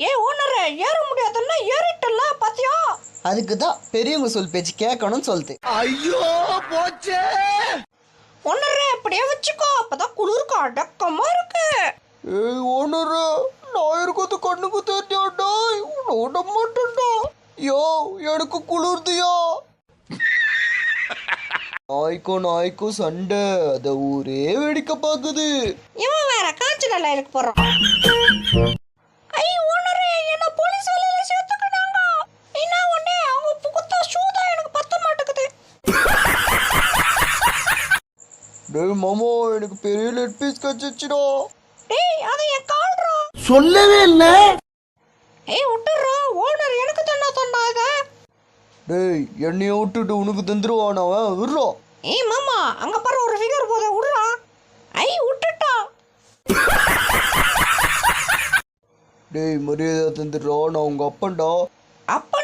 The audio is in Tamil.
ஏ ஓனரே ஏற முடியாதுன்னா ஏறிட்டல பாத்தியா? அதுக்கு தான் பெரியவங்க சொல் பேச்சு கேட்கணும்னு சொல்லுது ஓனரே அப்படியே வச்சுக்கோ அப்பதான் குளிருக்கு அடக்கமா இருக்கு. ஏய் ஓனரு நான் இருக்கிறது கண்ணுக்கு தெரியாடா விட மாட்டேன்டா. யோ எனக்கு குளிர்தியா? நாய்க்கும் நாய்க்கும் சண்டை. அத ஊரே வேடிக்கை பார்க்குது. இவன் வேற காய்ச்சல் இருக்கு போறான் டேய் மாமா எனக்கு பெரிய லெட் பீஸ் கச்சிச்சுடா. டேய் அது என் கால்ரா சொல்லவே இல்லை. ஏய் விட்டுறா ஓனர் எனக்கு தானே சொன்னாங்க டேய் என்னைய விட்டுட்டு உனக்கு தந்துருவான்? அவன் விடுறா. ஏய் மாமா அங்க பாரு ஒரு ஃபிகர் போத விடுறா. ஐ விட்டுட்டா. டேய் மரியாதை தந்துடுறா. நான் உங்க அப்பன்டா. அப்பா